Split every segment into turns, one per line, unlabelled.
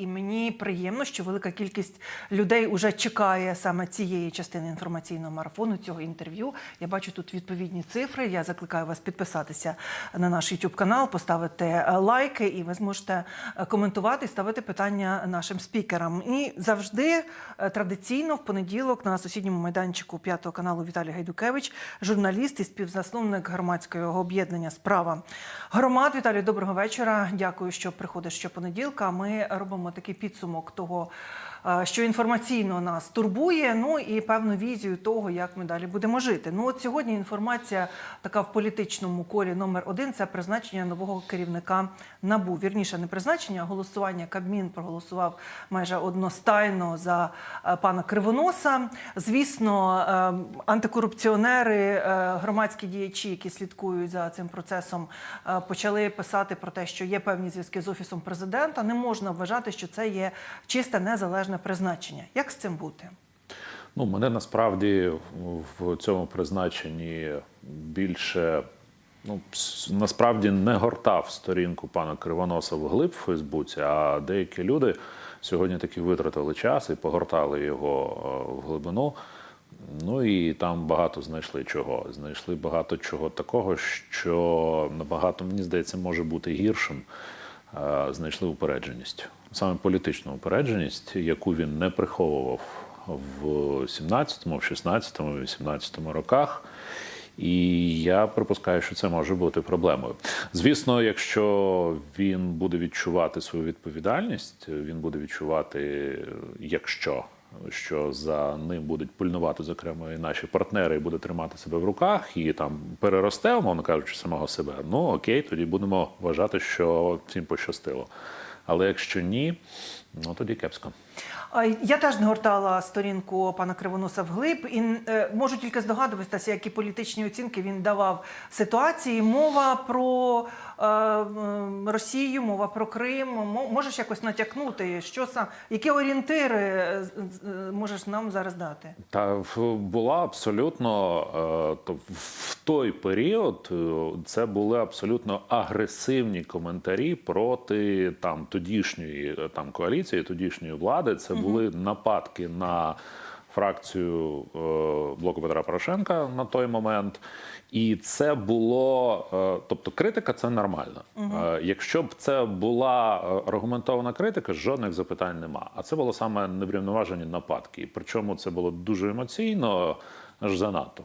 і мені приємно, що велика кількість людей вже чекає саме цієї частини інформаційного марафону, цього інтерв'ю. Я бачу тут відповідні цифри. Я закликаю вас підписатися на наш YouTube канал, поставити е, лайки, і ви зможете е, коментувати і ставити питання нашим спікерам. І завжди е, традиційно в понеділок на сусідньому майданчику п'ятого каналу Віталій Гайдукевич, журналіст і співзасновник громадського об'єднання Справа громад. Віталій, доброго вечора. Дякую, що приходиш щопонеділка. Ми робимо такий підсумок того, що інформаційно нас турбує. Ну і певну візію того, як ми далі будемо жити. Ну от сьогодні інформація така в політичному колі номер один це призначення нового керівника набу. Вірніше, не призначення, а голосування. Кабмін проголосував майже одностайно за е, пана Кривоноса. Звісно, е, антикорупціонери, е, громадські діячі, які слідкують за цим процесом, почали писати про те, що є певні зв'язки з офісом президента. Не можна вважати, що це є чисте незалежне призначення. Як з цим бути?
Ну, мене насправді в цьому призначенні більше ну, насправді не гортав сторінку пана Кривоноса вглиб в Фейсбуці, а деякі люди сьогодні таки витратили час і погортали його е, в глибину. Ну і там багато знайшли чого. Знайшли багато чого такого, що набагато, мені здається, може бути гіршим. Е, Знайшли упередженість, саме політичну упередженість, яку він не приховував в 17-му, в 16-му, 18-му роках. І я припускаю, що це може бути проблемою. Звісно, якщо він буде відчувати свою відповідальність, він буде відчувати, якщо що за ним будуть пильнувати, зокрема, і наші партнери, і буде тримати себе в руках, і там переросте, умовно кажучи, самого себе. Ну окей, тоді будемо вважати, що всім пощастило. Але якщо ні, ну тоді кепсько.
Я теж не гортала сторінку пана Кривоноса вглиб і е, можу тільки здогадуватися, які політичні оцінки він давав ситуації. Мова про е, Росію, мова про Крим. Можеш якось натякнути, що сам які орієнтири е, можеш нам зараз дати?
Та була абсолютно в той період це були абсолютно агресивні коментарі проти там тодішньої там коаліції, тодішньої влади. Це були нападки на фракцію е, блоку Петра Порошенка на той момент. І це було, е, тобто критика це нормально. Е, Якщо б це була аргументована критика, жодних запитань нема. А це було саме неврівноважені нападки. Причому це було дуже емоційно. Аж занадто.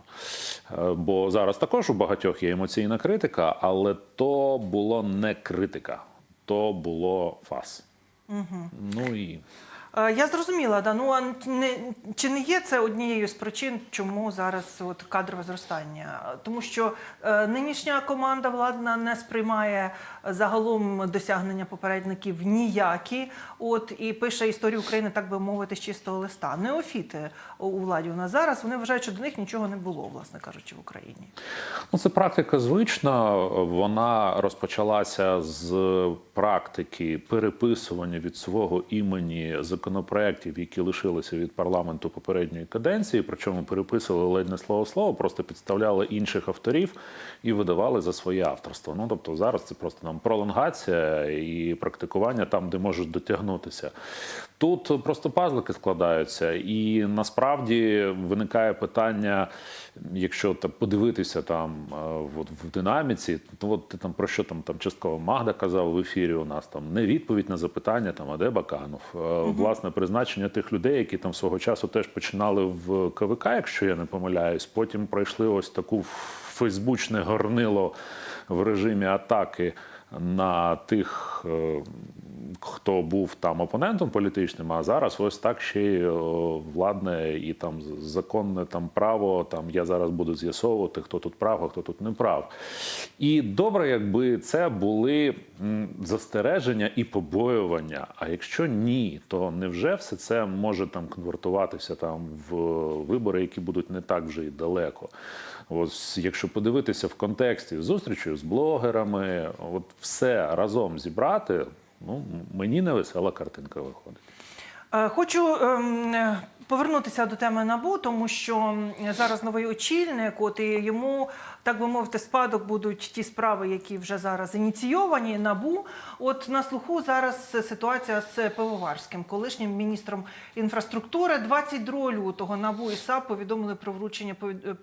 Бо зараз також у багатьох є емоційна критика, але то було не критика, то було фас. Ну і
Я зрозуміла, да. Ну а не чи не є це однією з причин, чому зараз от кадрове зростання? Тому що е, нинішня команда владна не сприймає загалом досягнення попередників ніякі. От і пише історію України, так би мовити, з чистого листа. Неофіти у владі у нас зараз вони вважають, що до них нічого не було, власне кажучи, в Україні.
Ну, це практика звична. Вона розпочалася з практики переписування від свого імені законопроєктів, які лишилися від парламенту попередньої каденції. Причому переписували ледь не слово слово, просто підставляли інших авторів і видавали за своє авторство. Ну тобто зараз це просто нам пролонгація і практикування там, де можуть дотягнутися. Тут просто пазлики складаються, і насправді виникає питання, якщо там подивитися там е, от, в динаміці, то от ти там про що там там частково Магда казав в ефірі. У нас там не відповідь на запитання, там а де Баканов, Е, власне призначення тих людей, які там свого часу теж починали в КВК, якщо я не помиляюсь. Потім пройшли ось таку фейсбучне горнило в режимі атаки на тих, е, хто був там опонентом політичним, а зараз ось так ще й владне і там законне там право. Там я зараз буду з'ясовувати, хто тут прав, а хто тут не прав. І добре, якби це були застереження і побоювання. А якщо ні, то невже все це може там конвертуватися там в вибори, які будуть не так вже й далеко? Ось якщо подивитися в контексті зустрічі з блогерами, от все разом зібрати, ну мені не весела картинка виходить.
Е, Хочу ем, е, повернутися до теми набу, тому що зараз новий очільник, от і йому, так би мовити, спадок будуть ті справи, які вже зараз ініційовані набу. От на слуху зараз ситуація з Пивоварським, колишнім міністром інфраструктури. 22 лютого набу і САП повідомили про вручення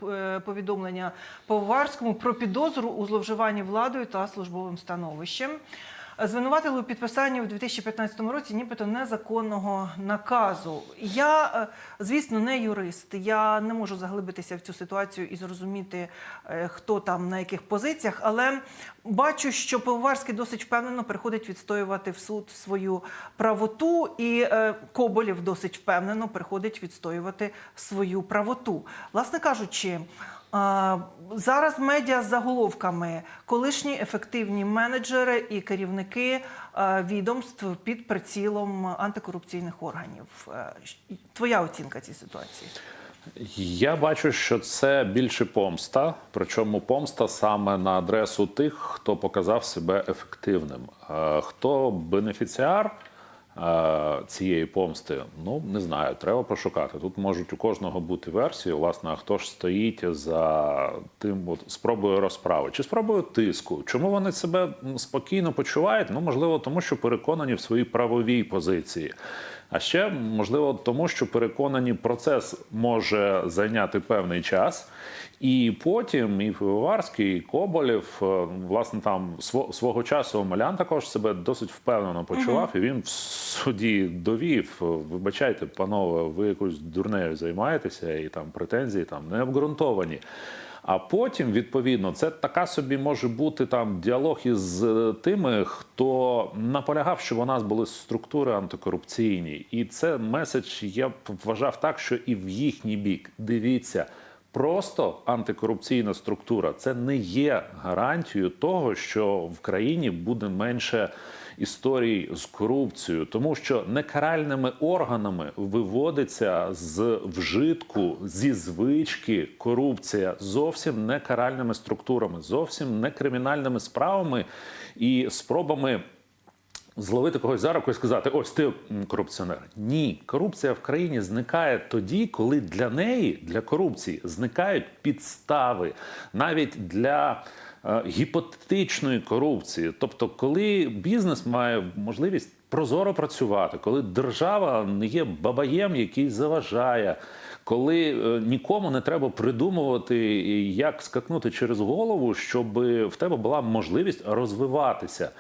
е, повідомлення Пивоварському про підозру у зловживанні владою та службовим становищем. Звинуватили у підписанні у 2015 році нібито незаконного наказу. Я, е, звісно, не юрист. Я не можу заглибитися в цю ситуацію і зрозуміти, е, хто там на яких позиціях, але бачу, що Пивоварський досить впевнено приходить відстоювати в суд свою правоту, і е, Коболєв досить впевнено приходить відстоювати свою правоту. Власне кажучи. Зараз медіа з заголовками колишні ефективні менеджери і керівники е, відомств під прицілом антикорупційних органів. Е, Твоя оцінка цій ситуації?
Я бачу, що це більше помста, причому помста саме на адресу тих, хто показав себе ефективним. Е, Хто бенефіціар цієї помсти? Ну не знаю, треба пошукати. Тут можуть у кожного бути версії. Власне, а хто ж стоїть за тим от спробою розправи чи спробою тиску? Чому вони себе спокійно почувають? Ну можливо, тому що переконані в своїй правовій позиції. А ще можливо тому, що переконані, процес може зайняти певний час, і потім і Пивоварський, і Коболєв, е, власне, там свого часу Омелян також себе досить впевнено почував, і він в суді довів: е, вибачайте, панове, ви якоюсь дурнею займаєтеся, і там претензії там не обґрунтовані. А потім, відповідно, це така собі може бути там діалог із е, тими, хто наполягав, щоб у нас були структури антикорупційні. І це меседж я б вважав так, що і в їхній бік. Дивіться, просто антикорупційна структура це не є гарантією того, що в країні буде менше історій з корупцією, тому що некаральними органами виводиться з вжитку, зі звички корупція зовсім не каральними структурами, зовсім не кримінальними справами і спробами. Зловити когось за руку і сказати: ось ти корупціонер. Ні, корупція в країні зникає тоді, коли для неї, для корупції, зникають підстави навіть для е, гіпотетичної корупції. Тобто, коли бізнес має можливість прозоро працювати, коли держава не є бабаєм, який заважає. Коли е, нікому не треба придумувати, як скакнути через голову, щоб в тебе була можливість розвиватися.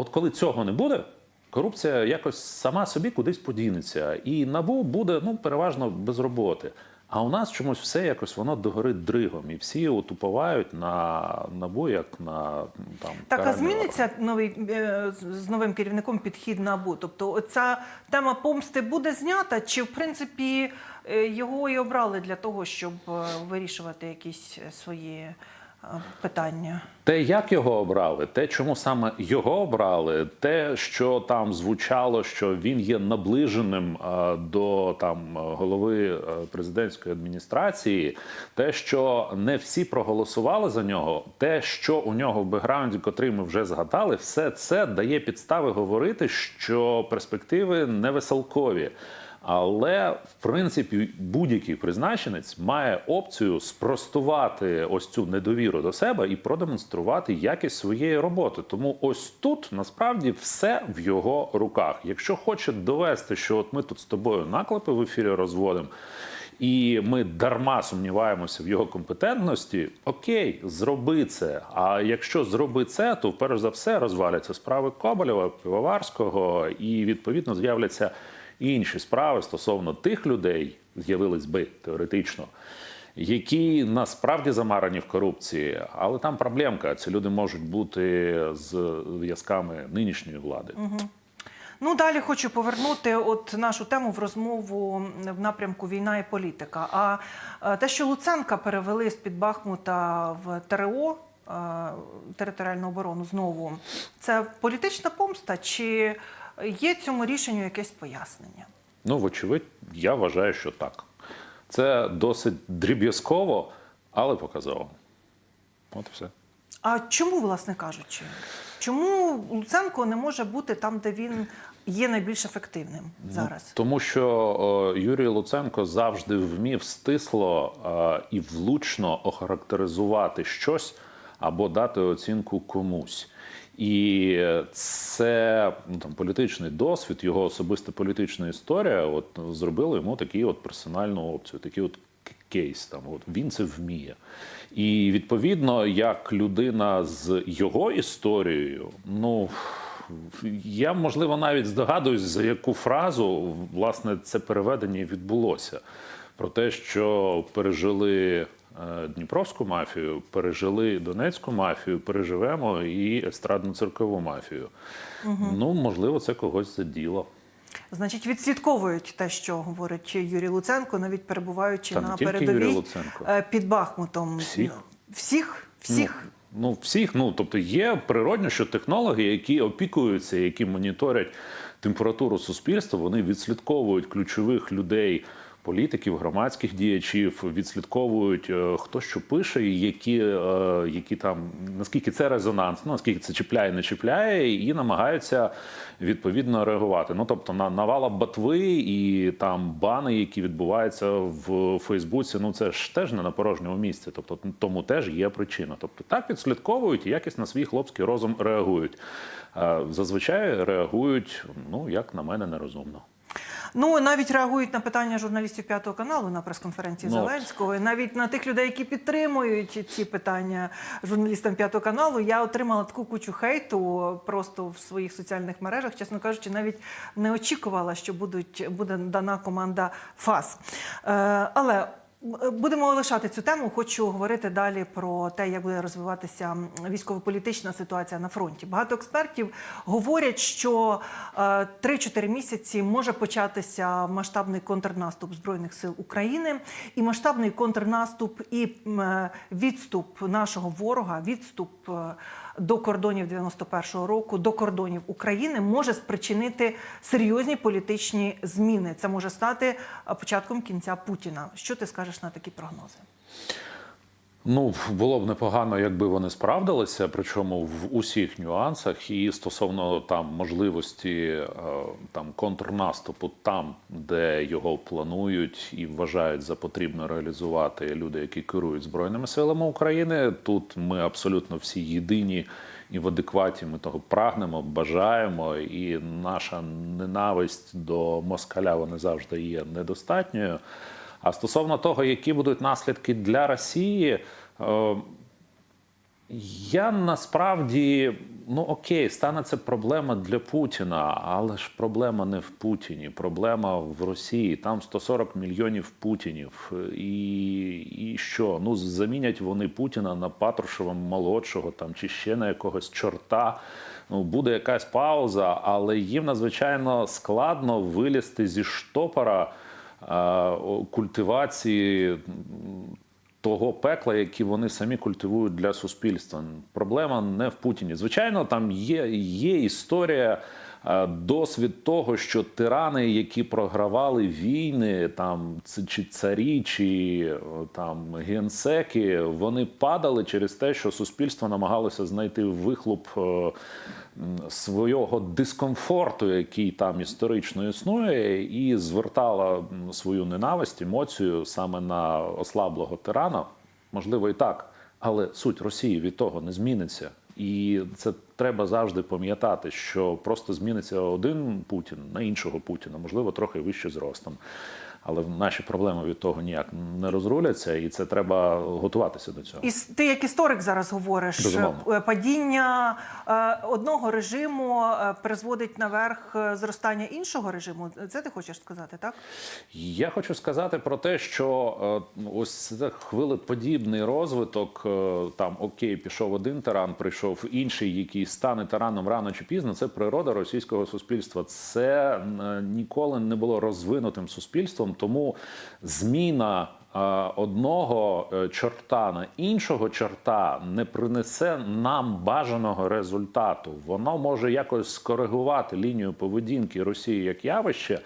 От коли цього не буде, корупція якось сама собі кудись подінеться, і набу буде ну переважно без роботи. А у нас чомусь все якось воно догорить дригом, і всі от уповають на набу, як на там
Так, а зміниться новий е, з- новим керівником підхід НАБУ? Тобто, ця тема помсти буде знята, чи в принципі е, його і обрали для того, щоб е, вирішувати якісь свої питання?
Те, як його обрали, те, чому саме його обрали, те, що там звучало, що він є наближеним е, до там голови е, президентської адміністрації, те, що не всі проголосували за нього, те, що у нього в бекграунді, котрий ми вже згадали, все це дає підстави говорити, що перспективи невеселкові. Але в принципі будь-який призначенець має опцію спростувати ось цю недовіру до себе і продемонструвати якість своєї роботи. Тому ось тут насправді все в його руках. Якщо хоче довести, що от ми тут з тобою наклепи в ефірі розводимо. І ми дарма сумніваємося в його компетентності. Окей, зроби це. А якщо зроби це, то перш за все розваляться справи Коболєва, Пивоварського, і відповідно з'являться інші справи стосовно тих людей, з'явились би теоретично, які насправді замарані в корупції. Але там проблемка. Ці люди можуть бути з зв'язками нинішньої влади.
Ну далі хочу повернути от нашу тему в розмову в напрямку війна і політика. А е, те, що Луценка перевели з під Бахмута в ТРО. е, Територіальну оборону знову це політична помста, чи є цьому рішенню якесь пояснення?
Ну, вочевидь, я вважаю, що так. Це досить дріб'язково, але показово. От і все.
А чому, власне кажучи, чому Луценко не може бути там, де він є найбільш ефективним зараз?
Тому що о, Юрій Луценко завжди вмів стисло е, і влучно охарактеризувати щось або дати оцінку комусь. І це ну, там політичний досвід, його особиста політична історія. От зробила йому такий от персональну опцію, такий от кейс. Там от він це вміє. І відповідно, як людина з його історією, ну я можливо навіть здогадуюсь, за яку фразу власне це переведення відбулося. Про те, що пережили е, Дніпровську мафію, пережили Донецьку мафію, переживемо і естрадну циркову мафію. Ну, можливо, це когось заділо.
Значить, відслідковують те, що говорить Юрій Луценко, навіть перебуваючи
Та
на передовій е, під Бахмутом.
Всіх.
Всіх? Всіх?
Ну, всіх, ну тобто є природньо, що технологи, які опікуються, які моніторять температуру суспільства, вони відслідковують ключових людей. Політиків, громадських діячів відслідковують, е, хто що пише, і які, е, які там наскільки це резонансно, наскільки це чіпляє, не чіпляє, і намагаються відповідно реагувати. Ну тобто на навала ботви і там бани, які відбуваються в Фейсбуці. Ну це ж теж не на порожньому місці. Тобто тому теж є причина. Тобто так відслідковують і якось на свій хлопський розум реагують. Е, Зазвичай реагують, ну як на мене, нерозумно.
Ну навіть реагують на питання журналістів п'ятого каналу на прес-конференції
Ну,
Зеленського, і навіть на тих людей, які підтримують ці питання журналістам п'ятого каналу. Я отримала таку кучу хейту просто в своїх соціальних мережах. Чесно кажучи, навіть не очікувала, що будуть буде дана команда ФАС. Е, але Будемо лишати цю тему. Хочу говорити далі про те, як буде розвиватися військово-політична ситуація на фронті. Багато експертів говорять, що е, 3-4 місяці може початися масштабний контрнаступ збройних сил України, і масштабний контрнаступ і е, відступ нашого ворога, відступ. е, До кордонів 91-го року, до кордонів України може спричинити серйозні політичні зміни. Це може стати е, початком кінця Путіна. Що ти скажеш на такі прогнози?
Ну, було б непогано, якби вони справдилися, причому в усіх нюансах, і стосовно там можливості е, там контрнаступу, там, де його планують і вважають за потрібно реалізувати люди, які керують збройними силами України. Тут ми абсолютно всі єдині і в адекваті. Ми того прагнемо, бажаємо, і наша ненависть до москаля вона завжди є недостатньою. А стосовно того, які будуть наслідки для Росії, е, я насправді ну окей, стане це проблема для Путіна, але ж проблема не в Путіні, проблема в Росії. Там 140 мільйонів Путінів. І, і що? Ну замінять вони Путіна на Патрушева молодшого там чи ще на якогось чорта. Ну, буде якась пауза, але їм надзвичайно складно вилізти зі штопора культивації того пекла, які вони самі культивують для суспільства. Проблема не в Путіні. Звичайно, там є, є історія. Е, Досвід того, що тирани, які програвали війни, там чи царі, чи е, там генсеки, вони падали через те, що суспільство намагалося знайти вихлоп е, свого дискомфорту, який там історично існує, і звертала свою ненависть, емоцію саме на ослаблого тирана. Можливо, і так, але суть Росії від того не зміниться. І це треба завжди пам'ятати, що просто зміниться один Путін на іншого Путіна, можливо, трохи вище зростом. Але наші проблеми від того ніяк не розруляться, і це треба готуватися до цього.
І ти як історик зараз говориш,
Безумовно.
е, падіння е, одного режиму е, призводить наверх зростання іншого режиму. Це ти хочеш сказати, так?
Я хочу сказати про те, що ось це хвилеподібний розвиток. Там окей, пішов один тиран, прийшов інший, який стане тираном рано чи пізно. Це природа російського суспільства. Це ніколи не було розвинутим суспільством, тому зміна. Одного е, чорта на іншого чорта не принесе нам бажаного результату. Воно може якось скоригувати лінію поведінки Росії як явище,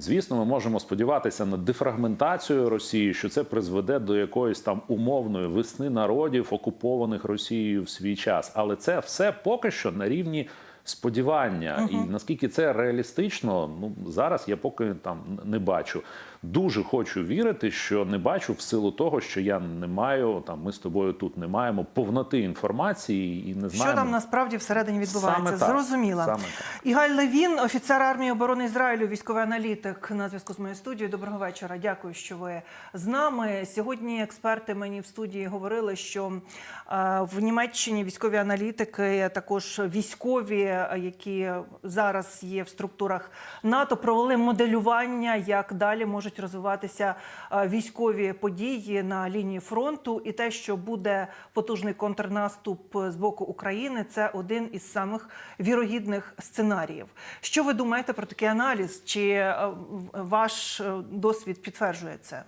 Звісно, ми можемо сподіватися на дефрагментацію Росії, що це призведе до якоїсь там умовної весни народів, окупованих Росією в свій час. Але це все поки що на рівні сподівання. І наскільки це реалістично, ну зараз я поки там не бачу. Дуже хочу вірити, що не бачу в силу того, що я не маю там. Ми з тобою тут не маємо повноти інформації і не
Що там насправді всередині відбувається?
Саме.
Зрозуміла.
Саме так.
Ігаль Левін, офіцер армії оборони Ізраїлю, військовий аналітик на зв'язку з моєю студією. Доброго вечора. Дякую, що ви з нами. Сьогодні експерти мені в студії говорили, що е, в Німеччині військові аналітики, також військові, е, які зараз є в структурах НАТО, провели моделювання, як далі можуть розвиватися е, військові події на лінії фронту, і те, що буде потужний контрнаступ з боку України, це один із самих вірогідних сценаріїв. Що ви думаєте про такий аналіз? Чи е, в- ваш е, досвід підтверджує це?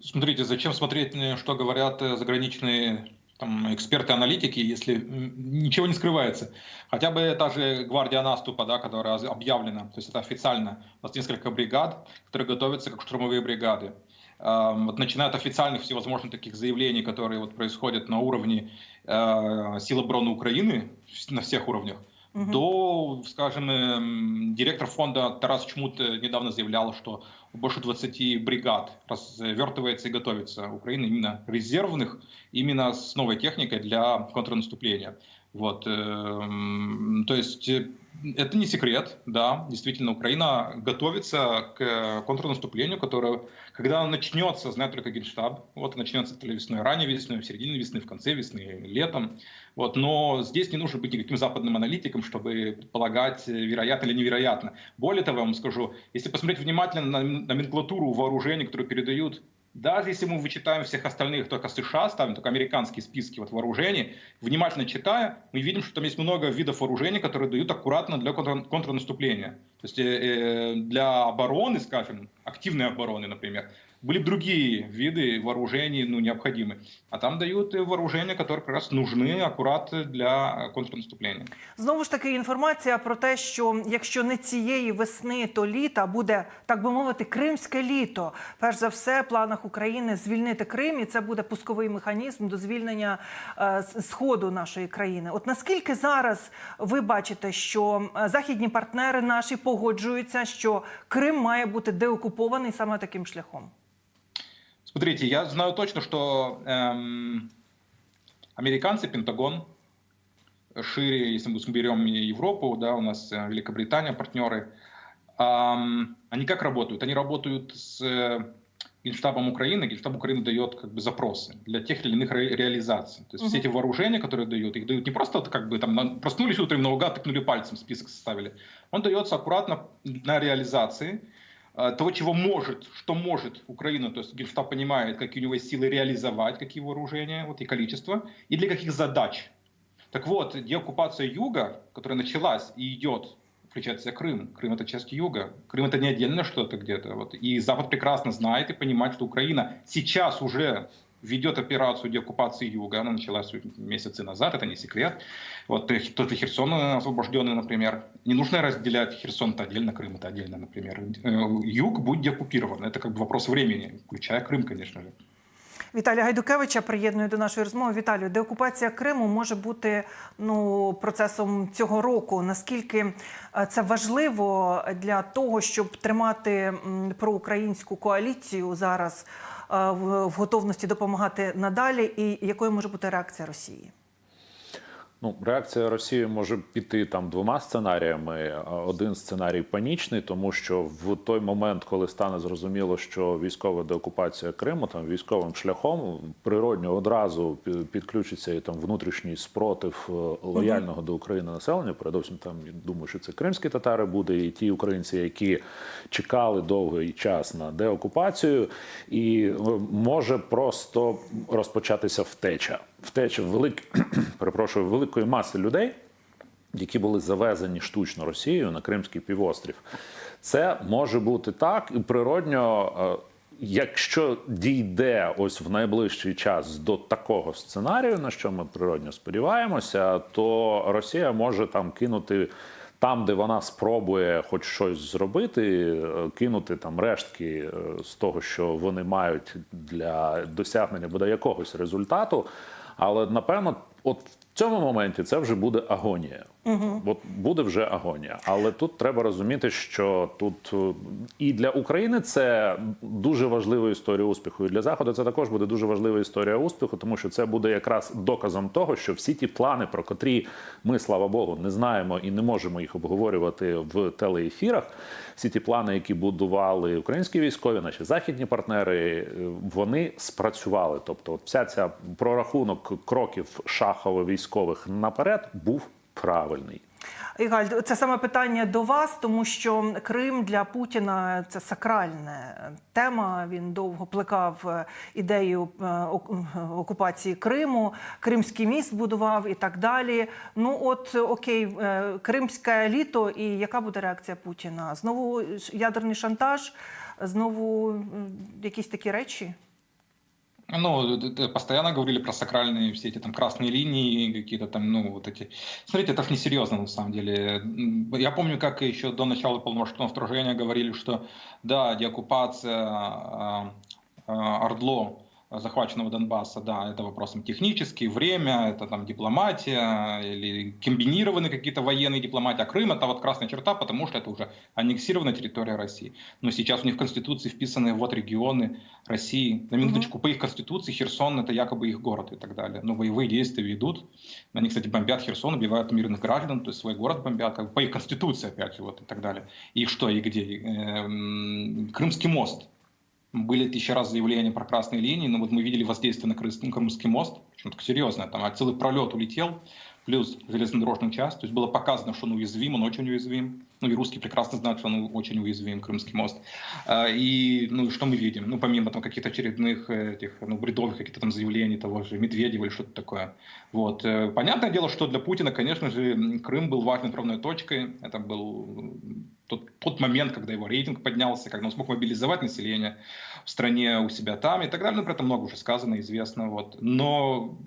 Смотрите, зачем смотреть, э, что говорят э, заграничные там, эксперты-аналитики, если ничего не скрывается. Хотя бы та же гвардия наступа, да, которая объявлена, то есть это официально. У нас несколько бригад, которые готовятся как штурмовые бригады. Эм, Вот начиная от официальных всевозможных таких заявлений, которые вот происходят на уровне э, сил обороны Украины на всех уровнях, до, скажем, эм, директор фонда Тарас Чмут э, недавно заявлял, что больше 20 бригад развертывается и готовится. Украина именно резервных, именно с новой техникой для контрнаступления. Вот, эм, то есть э, это не секрет, да, действительно, Украина готовится к э, контрнаступлению, которое, когда оно начнется, знает только Генштаб, вот начнется это весной, ранней весной, в середине весны, в конце весны, летом, вот, но здесь не нужно быть никаким западным аналитиком, чтобы предполагать, э, вероятно или невероятно. Более того, я вам скажу, если посмотреть внимательно на номенклатуру вооружений, которые передают даже если мы вычитаем всех остальных, только США ставим, только американские списки вот вооружений, внимательно читая, мы видим, что там есть много видов вооружений, которые дают аккуратно для контр- контрнаступления. То есть э, э, для обороны, скажем, активной обороны, например, были бы другие виды вооружений ну, необходимы. А там дают э, вооружения, которые как раз нужны аккурат для контрнаступления.
Знову ж таки, інформація про те, що якщо не цієї весни, то літа буде так би мовити кримське літо. Перш за все, в планах України звільнити Крим, і це буде пусковий механізм до звільнення е, с- сходу нашої країни. От наскільки зараз ви бачите, що е, західні партнери наші погоджуються, що Крим має бути деокупований саме таким шляхом?
Смотрите, я знаю точно, что эм, американцы, Пентагон, шире, если мы берем Европу, да, у нас э, Великобритания, партнеры, ам, они как работают? Они работают с э, Генштабом Украины. Генштаб Украины дает как бы запросы для тех или иных ре- реализаций. То есть все эти вооружения, которые дают, их дают не просто как бы там проснулись утром наугад, тыкнули пальцем, список составили. Он дается аккуратно на реализации того, чего может, что может Украина, то есть Генштаб понимает, какие у него силы реализовать, какие вооружения, вот и количество, и для каких задач. Так вот, деоккупация юга, которая началась и идет, включает в себя Крым. Крым это часть юга. Крым это не отдельно что-то где-то. Вот. И Запад прекрасно знает и понимает, что Украина сейчас уже ведет операцию деоккупации юга. Она началась месяцы назад, это не секрет. Вот э, тот же Херсон э, освобожденный, например. Не нужно разделять Херсон это отдельно, Крым это отдельно, например. Э, Юг будет деоккупирован. Это как бы вопрос времени, включая Крым, конечно же.
Віталія Гайдукевича приєднує до нашої розмови. Віталію, деокупація Криму може бути ну процесом цього року. Наскільки е, це важливо для того, щоб тримати м, проукраїнську коаліцію зараз е, В в готовності допомагати надалі, і якою може бути реакція Росії?
Ну, реакція Росії може піти там двома сценаріями. Один сценарій панічний, тому що в той момент, коли стане зрозуміло, що військова деокупація Криму там військовим шляхом природньо одразу підключиться і там внутрішній спротив е, лояльного до України населення. Передовсім там думаю, що це кримські татари буде, і ті українці, які чекали довгий час на деокупацію, і е, може просто розпочатися втеча. Втеча велик... перепрошую, великої маси людей, які були завезені штучно Росією на Кримський півострів. Це може бути так, і природньо, е, якщо дійде ось в найближчий час до такого сценарію, на що ми природньо сподіваємося, то Росія може там кинути. Там, де вона спробує хоч щось зробити, е, кинути там рештки е, з того, що вони мають для досягнення бодай якогось результату. Але напевно, от цьому моменті це вже буде агонія. От буде вже агонія. Але тут треба розуміти, що тут е, і для України це дуже важлива історія успіху. І для Заходу це також буде дуже важлива історія успіху, тому що це буде якраз доказом того, що всі ті плани, про котрі ми, слава Богу, не знаємо і не можемо їх обговорювати в телеефірах. Всі ті плани, які будували українські військові, наші західні партнери, е, вони спрацювали. Тобто, от вся ця прорахунок кроків шахово-військових наперед був правильний.
Ігаль, це саме питання до вас, тому що Крим для Путіна це сакральна тема. Він довго плекав е, ідею е, окупації Криму, Кримський міст будував і так далі. Ну от окей, е, кримське літо, і яка буде реакція Путіна? Знову ядерний шантаж, знову якісь такі речі.
Ну, постоянно говорили про сакральные все эти там красные линии, какие-то там, ну, вот эти. Смотрите, это несерьезно на самом деле. Я помню, как еще до начала полномасштабного вторжения говорили, что да, деоккупация а, а, Ордло захваченного Донбасса, да, это вопросом технический, время, это там дипломатия или комбинированные какие-то военные дипломатии, а Крым это вот красная черта, потому что это уже аннексированная территория России. Но сейчас у них в Конституции вписаны вот регионы России. На минуточку, по их Конституции Херсон это якобы их город и так далее. Но боевые действия ведут. Они, кстати, бомбят Херсон, убивают мирных граждан, то есть свой город бомбят, как бы по их Конституции опять вот и так далее. И что, и где? Эм, Крымский мост. Были тысячи раз заявления про красные линии, но вот мы видели воздействие на Крыс- на Крымский мост, причем так серьезно, там а целый пролет улетел, плюс железнодорожный час, то есть было показано, что он уязвим, он очень уязвим. Ну и русские прекрасно знают, что он очень уязвим, Крымский мост. А, И ну, что мы видим? Ну, помимо там каких-то очередных э, этих, ну, бредовых каких-то там заявлений того же Медведева или что-то такое. Вот. Э, Понятное дело, что для Путина, конечно же, Крым был важной отправной точкой. Это был тот, тот момент, когда его рейтинг поднялся, когда он смог мобилизовать население в стране у себя там и так далее. Ну, про это много уже сказано, известно. Вот. Но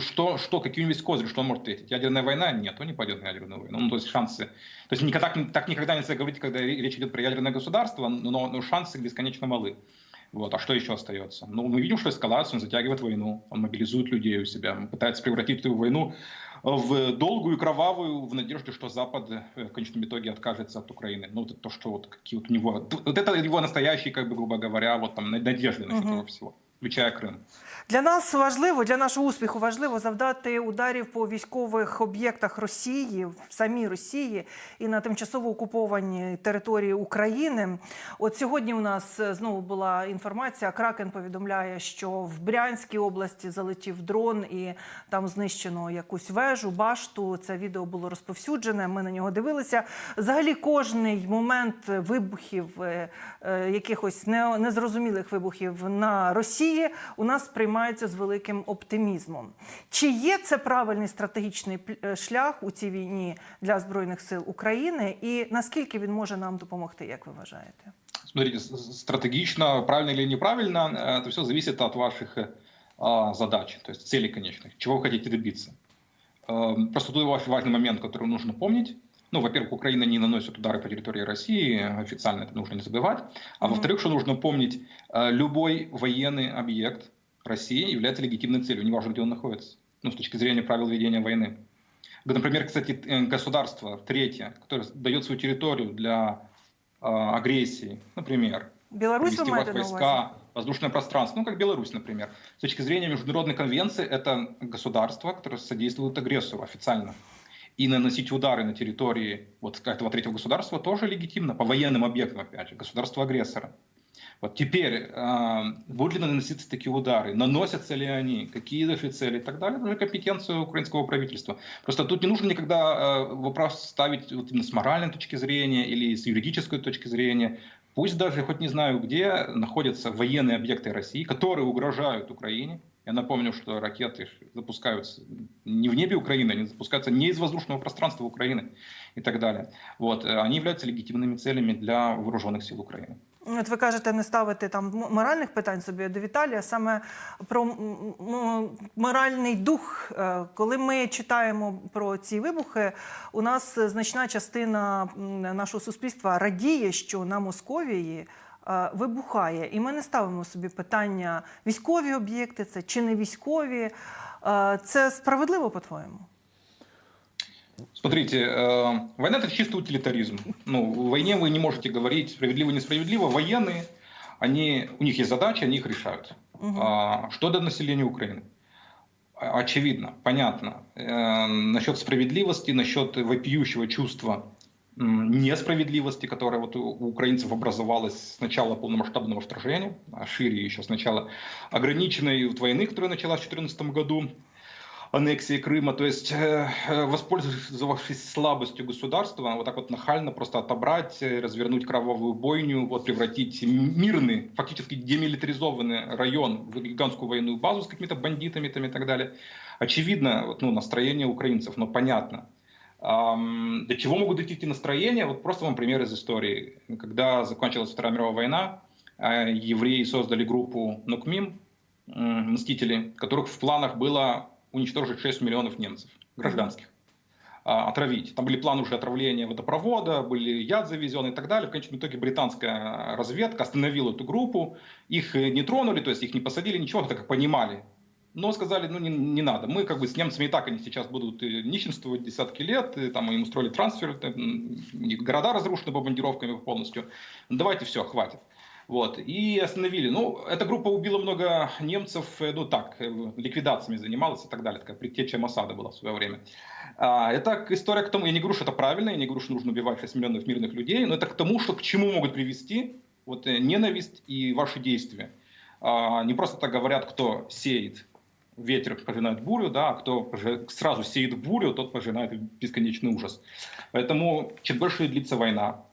что, что, какие у него есть козыри, что он может ответить? Ядерная война? Нет, он не пойдет на ядерную войну. Ну, то есть шансы... То есть никогда, так, так никогда нельзя говорить, когда ре- речь идет про ядерное государство, но, но шансы бесконечно малы. Вот. А что еще остается? Ну, мы видим, что эскалация, он затягивает войну, он мобилизует людей у себя, он пытается превратить эту войну в долгую, кровавую, в надежде, что Запад э, в конечном итоге откажется от Украины. Ну, это то, что вот какие вот у него... Вот это его настоящие, как бы, грубо говоря, вот там надежды насчет
Мгм.
этого всего, включая Крым.
Для нас важливо, для нашого успіху важливо завдати ударів по військових об'єктах Росії, в самій Росії і на тимчасово окупованій території України. От сьогодні у нас е, знову була інформація. Кракен повідомляє, що в Брянській області залетів дрон і там знищено якусь вежу, башту. Це відео було розповсюджене. Ми на нього дивилися. Взагалі, кожний момент вибухів, е, е, якихось незрозумілих вибухів на Росії у нас сприймається з великим оптимізмом. Чи є це правильний стратегічний пл- е, шлях у цій війні для збройних сил України, і наскільки він може нам допомогти, як ви вважаєте?
Смотрите, с- с- стратегично, правильно или неправильно, э, это все зависит от ваших э, а, задач, то есть целей конечных, чего вы хотите добиться. Эм, Просто тут ваш важный момент, который нужно помнить. Ну, во-первых, Украина не наносит удары по территории России, официально это нужно не забывать. А
Мгм.
во-вторых, что нужно помнить, э, любой военный объект России является легитимной целью, неважно, где он находится, ну, с точки зрения правил ведения войны. Вот, Например, кстати, э, государство третье, которое дает свою территорию для э, агрессии, например,
Білорусь ви
ввести
маєте на увазі?
войска, воздушное пространство, ну, как Беларусь, например. С точки зрения международной конвенции, это государство, которое содействует агрессору официально. И наносить удары на территории вот этого третьего государства тоже легитимно, по военным объектам, опять же, государства-агрессора. Вот теперь, э, будут ли наноситься такие удары, наносятся ли они, какие даже цели и так далее, это уже компетенция украинского правительства. Просто тут не нужно никогда э, вопрос ставить вот именно с моральной точки зрения или с юридической точки зрения. Пусть даже, хоть не знаю где, находятся военные объекты России, которые угрожают Украине. Я напомню, что ракеты запускаются не в небе Украины, они запускаются не из воздушного пространства Украины и так далее. Вот. э, Они являются легитимными целями для вооруженных сил Украины.
От ви кажете, не ставити там моральних питань собі до Віталія, саме про м- моральний дух. Е, Коли ми читаємо про ці вибухи, у нас значна частина нашого суспільства радіє, що на Московії е, вибухає, і ми не ставимо собі питання: військові об'єкти це чи не військові. Е, Це справедливо, по-твоєму?
Смотрите, э, война это чистый утилитаризм. Ну, в войне вы не можете говорить справедливо, несправедливо. Военные, они, у них есть задачи, они их решают.
Мгм.
А, что до населения Украины? А- Очевидно, понятно. Э, насчет справедливости, насчет вопиющего чувства м, несправедливости, которое вот у у украинцев образовалось с начала полномасштабного вторжения, а шире еще с начала ограниченной вот войны, которая началась в 2014 году, аннексии Крыма, то есть э, э, воспользовавшись слабостью государства, вот так вот нахально просто отобрать, э, развернуть кровавую бойню, вот превратить мирный, фактически демилитаризованный район в гигантскую военную базу с какими-то бандитами там и так далее. Очевидно, вот, ну, настроение украинцев, но понятно. Ам, До чего могут дойти эти настроения? Вот просто вам пример из истории. Когда закончилась Вторая мировая война, евреи создали группу Нукмим, Мстители, которых в планах было уничтожить 6 миллионов немцев, гражданских, а, отравить. Там были планы уже отравления водопровода, были яд завезен и так далее. В конечном итоге британская разведка остановила эту группу, их э, не тронули, то есть их не посадили, ничего, так как понимали. Но сказали, ну не, не надо, мы как бы с немцами и так они сейчас будут э, нищенствовать десятки лет, и там им устроили трансфер, там, города разрушены бомбардировками полностью. Ну, давайте все, хватит. Вот, и остановили. Ну, эта группа убила много немцев, э, ну так, э, ликвидациями занималась и так далее. Такая предтеча Масада была в свое время. А, это история к тому, я не говорю, что это правильно, я не говорю, что нужно убивать 6 миллионов мирных людей, но это к тому, что к чему могут привести вот, э, ненависть и ваши действия. А, не просто так говорят, кто сеет ветер пожинает бурю, да, а кто сразу сеет бурю, тот пожинает бесконечный ужас. Поэтому чем больше длится война,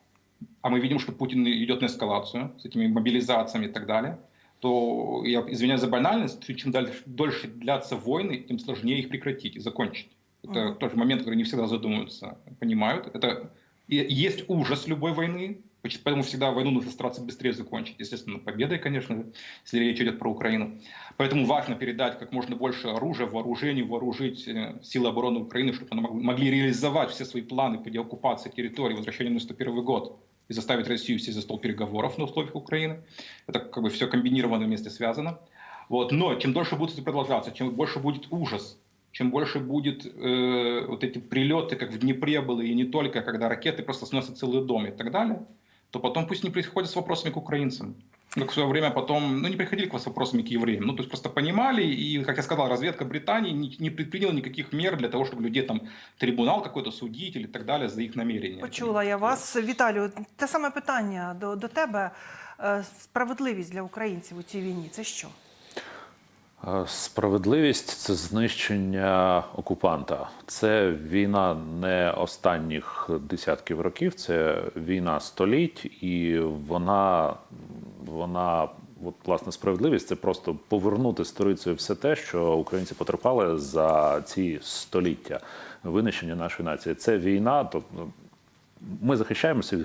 а мы видим, что Путин идет на эскалацию с этими мобилизациями и так далее, то, я извиняюсь за банальность, чем дальше, дольше длятся войны, тем сложнее их прекратить и закончить. Это
Мгм.
тоже момент, который не всегда задумываются, понимают. Это и есть ужас любой войны, поэтому всегда войну нужно стараться быстрее закончить. Естественно, победой, конечно, же, если речь идет про Украину. Поэтому важно передать как можно больше оружия, вооружений, вооружить э, силы обороны Украины, чтобы они мог- могли реализовать все свои планы по деоккупации территории, возвращению на 101 год и заставить Россию сесть за стол переговоров на условиях Украины. Это как бы все комбинировано вместе связано. Вот. Но чем дольше будет это продолжаться, чем больше будет ужас, чем больше будет э, вот эти прилеты, как в Днепре было, и не только, когда ракеты просто сносят целый дом и так далее, то потом пусть не приходят с вопросами к украинцам. Как в свое время потом, ну, не приходили к вас с вопросами к евреям. Ну, то есть просто понимали, и, как я сказал, разведка Британии не, не предприняла никаких мер для того, чтобы людей там трибунал какой-то судить или так далее за их намерения.
Почула я вас. Віталію, те саме питання до, до тебе. Е, Справедливість для українців у цій війні це що?
Е, Справедливість це знищення окупанта. Це війна не останніх десятків років, це війна століть, і вона, вона от, власне, справедливість це просто повернути сторицею все те, що українці потерпали за ці століття винищення нашої нації. Це війна, тобто ми захищаємося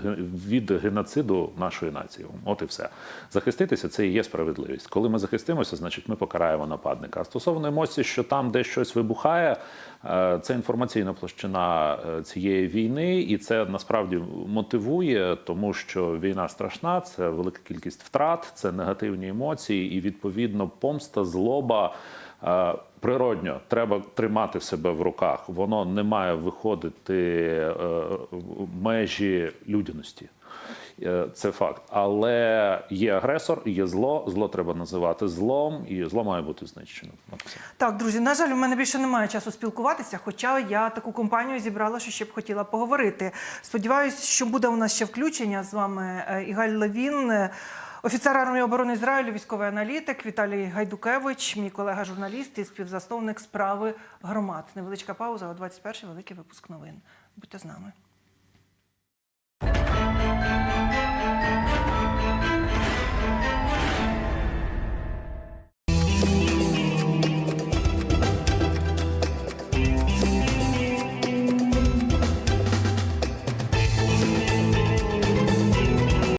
від геноциду нашої нації. От і все. Захиститися це і є справедливість. Коли ми захистимося, значить ми покараємо нападника. А стосовно емоцій, що там десь щось вибухає, е, це інформаційна площина е, цієї війни, і це насправді мотивує, тому що війна страшна, це велика кількість втрат, це негативні емоції, і відповідно помста, злоба. Е, Природньо треба тримати себе в руках. Воно не має виходити е, межі людяності. Е, Це факт. Але є агресор, є зло. Зло треба називати злом, і зло має бути знищено.
Так, друзі, на жаль, у мене більше немає часу спілкуватися, хоча я таку компанію зібрала, що ще б хотіла поговорити. Сподіваюсь, що буде у нас ще включення з вами Ігаль Левін, Офіцер армії оборони Ізраїлю, військовий аналітик Віталій Гайдукевич, мій колега журналіст і співзасновник справи громад. Невеличка пауза о 21-й великий випуск новин. Будьте з нами.